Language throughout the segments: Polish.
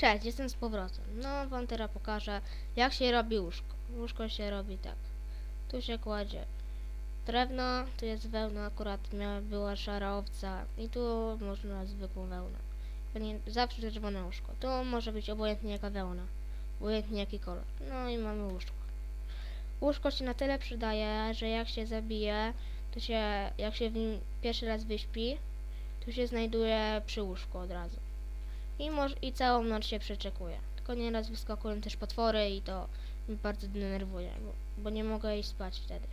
Cześć, jestem z powrotem. No, wam teraz pokażę, jak się robi łóżko. Łóżko się robi tak. Tu się kładzie drewno, tu jest wełna, akurat miała, była szara owca i tu można zwykłą wełnę. Zawsze czerwone łóżko. Tu może być obojętnie jaka wełna, obojętnie jaki kolor. No i mamy łóżko. Łóżko się na tyle przydaje, że jak się zabije, to się, jak się w nim pierwszy raz wyśpi, to się znajduje przy łóżku od razu. I, moż, I całą noc się przeczekuje. Tylko nieraz wyskakują też potwory i to mnie bardzo denerwuje, bo, bo nie mogę iść spać wtedy.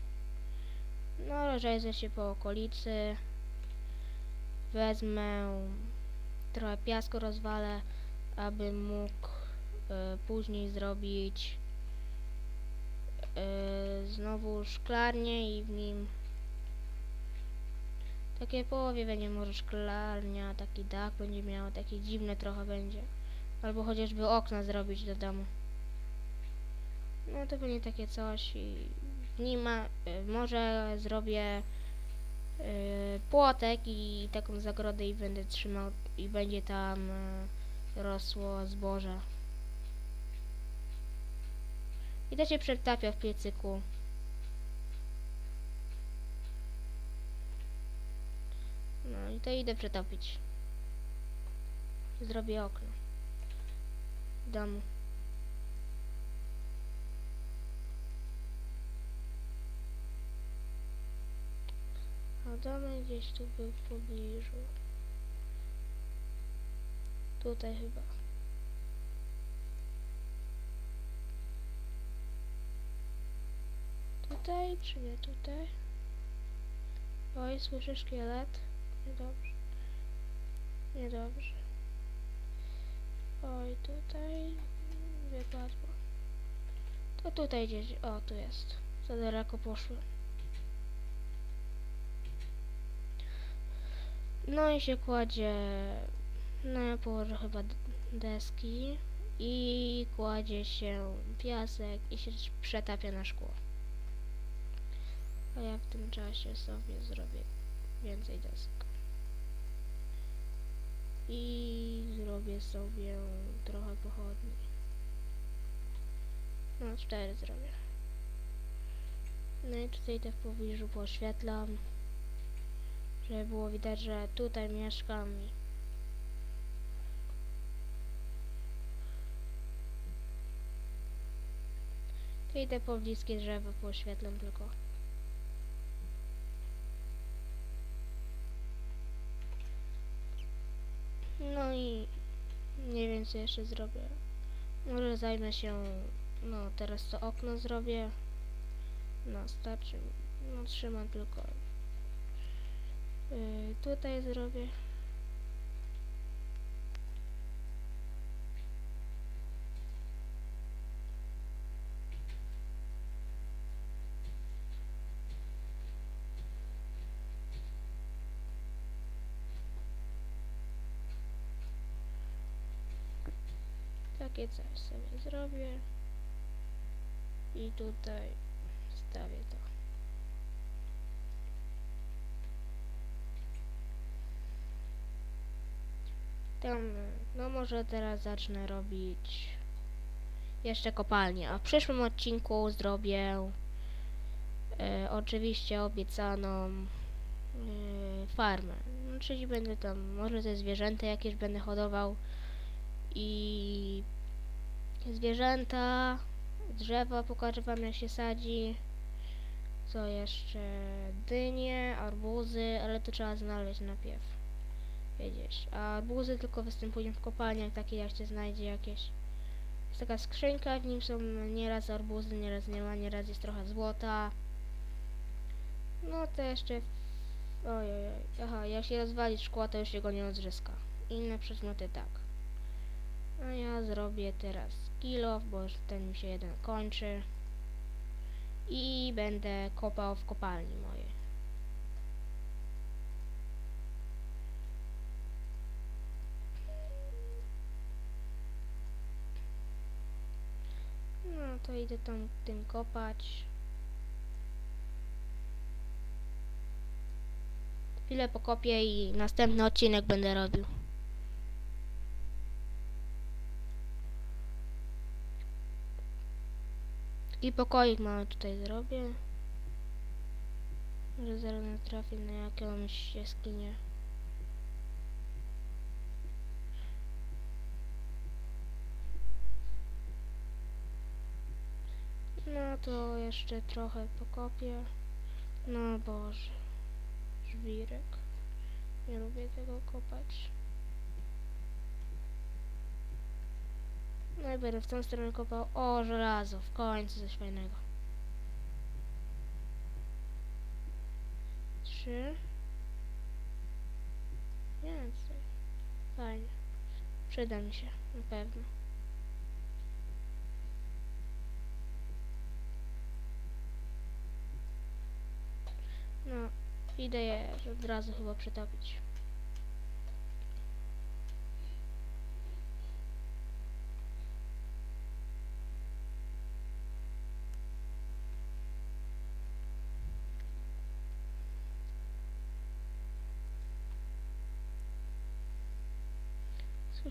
No, rozejrzę się po okolicy. Wezmę trochę piasku rozwalę, aby mógł e, później zrobić e, znowu szklarnię i w nim takie połowie będzie może szklarnia, taki dach będzie miał, takie dziwne trochę będzie. Albo chociażby okna zrobić do domu. No to będzie takie coś i w nim ma, y, może zrobię y, płotek i taką zagrodę i będę trzymał i będzie tam y, rosło zboże. I to się przetapia w piecyku. I to idę przetopić. Zrobię okno. Domu. A domek gdzieś tu był w pobliżu. Tutaj chyba. Tutaj czy nie tutaj? Oj, słyszę szkielet. Niedobrze. Niedobrze. Oj, tutaj wypadło. To tutaj gdzieś. O, tu jest. Za daleko poszły. No i się kładzie. No ja położę chyba deski. I kładzie się piasek i się przetapia na szkło. A ja w tym czasie sobie zrobię więcej desek. I zrobię sobie trochę pochodni. No, cztery zrobię. No i tutaj te w pobliżu poświetlam, żeby było widać, że tutaj mieszkam. Tutaj te pobliskie drzewa poświetlam tylko. No i nie wiem co jeszcze zrobię. Może zajmę się, no teraz to okno zrobię. No starczy, no trzymam tylko. Yy, tutaj zrobię. Takie sobie zrobię. I tutaj stawię to. Tam, no może teraz zacznę robić jeszcze kopalnię, a w przyszłym odcinku zrobię e, oczywiście obiecaną e, farmę. No, czyli będę tam, może te zwierzęta jakieś będę hodował i zwierzęta, drzewa pokażę wam jak się sadzi. Co jeszcze? Dynie, arbuzy, ale to trzeba znaleźć najpierw. Wiedzieć. A arbuzy tylko występują w kopalniach, takie jak się znajdzie jakieś. Jest taka skrzynka, w nim są nieraz arbuzy, nieraz nie ma, nieraz jest trochę złota. No to jeszcze... Ojej, aha, jak się rozwali szkło, to już się go nie odzyska. Inne przedmioty tak. A ja zrobię teraz kilof, bo już ten mi się jeden kończy. I będę kopał w kopalni mojej. No to idę tam tym kopać. Chwilę pokopię i następny odcinek będę robił. Taki pokoik mały tutaj zrobię. Może zaraz natrafię na jakąś jaskinię. No to jeszcze trochę pokopię. No Boże. Żwirek. Nie lubię tego kopać. No i będę w tą stronę kopał. O, żelazo. W końcu coś fajnego. Trzy. Więcej. Fajnie. Przyda mi się. Na pewno. No, idę je od razu chyba przetopić.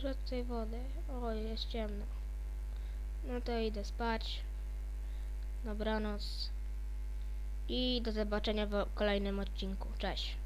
Słyszę tutaj wodę. Oj, jest ciemno. No to idę spać. Dobranoc. I do zobaczenia w kolejnym odcinku. Cześć.